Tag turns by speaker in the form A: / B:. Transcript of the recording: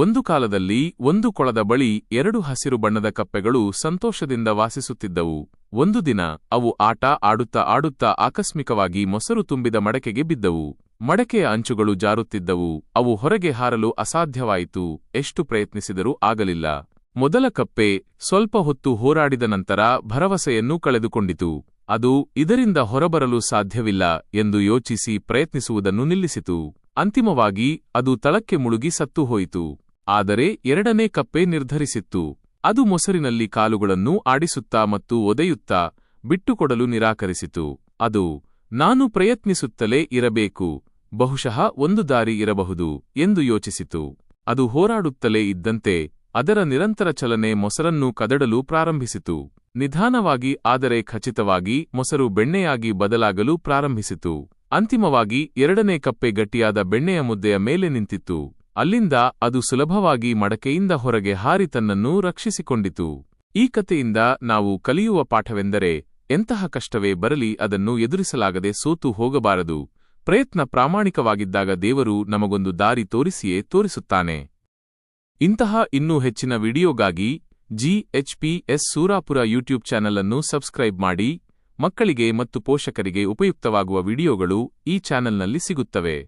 A: ಒಂದು ಕಾಲದಲ್ಲಿ ಒಂದು ಕೊಳದ ಬಳಿ ಎರಡು ಹಸಿರು ಬಣ್ಣದ ಕಪ್ಪೆಗಳು ಸಂತೋಷದಿಂದ ವಾಸಿಸುತ್ತಿದ್ದವು. ಒಂದು ದಿನ ಅವು ಆಟ ಆಡುತ್ತಾ ಆಡುತ್ತಾ ಆಕಸ್ಮಿಕವಾಗಿ ಮೊಸರು ತುಂಬಿದ ಮಡಕೆಗೆ ಬಿದ್ದವು. ಮಡಕೆಯ ಅಂಚುಗಳು ಜಾರುತ್ತಿದ್ದವು. ಅವು ಹೊರಗೆ ಹಾರಲು ಅಸಾಧ್ಯವಾಯಿತು. ಎಷ್ಟು ಪ್ರಯತ್ನಿಸಿದರೂ ಆಗಲಿಲ್ಲ. ಮೊದಲ ಕಪ್ಪೆ ಸ್ವಲ್ಪ ಹೊತ್ತು ಹೋರಾಡಿದ ನಂತರ ಭರವಸೆಯನ್ನೂ ಕಳೆದುಕೊಂಡಿತು. ಅದು ಇದರಿಂದ ಹೊರಬರಲು ಸಾಧ್ಯವಿಲ್ಲ ಎಂದು ಯೋಚಿಸಿ ಪ್ರಯತ್ನಿಸುವುದನ್ನು ನಿಲ್ಲಿಸಿತು. ಅಂತಿಮವಾಗಿ ಅದು ತಳಕ್ಕೆ ಮುಳುಗಿ ಸತ್ತು ಹೋಯಿತು. ಆದರೆ ಎರಡನೇ ಕಪ್ಪೆ ನಿರ್ಧರಿಸಿತ್ತು. ಅದು ಮೊಸರಿನಲ್ಲಿ ಕಾಲುಗಳನ್ನು ಆಡಿಸುತ್ತಾ ಮತ್ತು ಒದೆಯುತ್ತಾ ಬಿಟ್ಟುಕೊಡಲು ನಿರಾಕರಿಸಿತು. ಅದು ನಾನು ಪ್ರಯತ್ನಿಸುತ್ತಲೇ ಇರಬೇಕು, ಬಹುಶಃ ಒಂದು ದಾರಿ ಇರಬಹುದು ಎಂದು ಯೋಚಿಸಿತು. ಅದು ಹೋರಾಡುತ್ತಲೇ ಇದ್ದಂತೆ ಅದರ ನಿರಂತರ ಚಲನೆ ಮೊಸರನ್ನು ಕದಡಲು ಪ್ರಾರಂಭಿಸಿತು. ನಿಧಾನವಾಗಿ ಆದರೆ ಖಚಿತವಾಗಿ ಮೊಸರು ಬೆಣ್ಣೆಯಾಗಿ ಬದಲಾಗಲು ಪ್ರಾರಂಭಿಸಿತು. ಅಂತಿಮವಾಗಿ ಎರಡನೇ ಕಪ್ಪೆ ಗಟ್ಟಿಯಾದ ಬೆಣ್ಣೆಯ ಮುದ್ದೆಯ ಮೇಲೆ ನಿಂತಿತ್ತು. ಅಲ್ಲಿಂದ ಅದು ಸುಲಭವಾಗಿ ಮಡಕೆಯಿಂದ ಹೊರಗೆ ಹಾರಿ ತನ್ನನ್ನು ರಕ್ಷಿಸಿಕೊಂಡಿತು. ಈ ಕಥೆಯಿಂದ ನಾವು ಕಲಿಯುವ ಪಾಠವೆಂದರೆ, ಎಂತಹ ಕಷ್ಟವೇ ಬರಲಿ ಅದನ್ನು ಎದುರಿಸಲಾಗದೆ ಸೋತು ಹೋಗಬಾರದು. ಪ್ರಯತ್ನ ಪ್ರಾಮಾಣಿಕವಾಗಿದ್ದಾಗ ದೇವರು ನಮಗೊಂದು ದಾರಿ ತೋರಿಸಿಯೇ ತೋರಿಸುತ್ತಾನೆ. ಇಂತಹ ಇನ್ನೂ ಹೆಚ್ಚಿನ ವಿಡಿಯೋಗಾಗಿ ಜಿಎಚ್ಪಿಎಸ್ ಸೂರಾಪುರ ಯೂಟ್ಯೂಬ್ ಚಾನೆಲ್ ಅನ್ನು ಸಬ್ಸ್ಕ್ರೈಬ್ ಮಾಡಿ, ಮಕ್ಕಳಿಗೆ ಮತ್ತು ಪೋಷಕರಿಗೆ ಉಪಯುಕ್ತವಾಗುವ ವಿಡಿಯೋಗಳು ಈ ಚಾನೆಲ್ನಲ್ಲಿ ಸಿಗುತ್ತವೆ.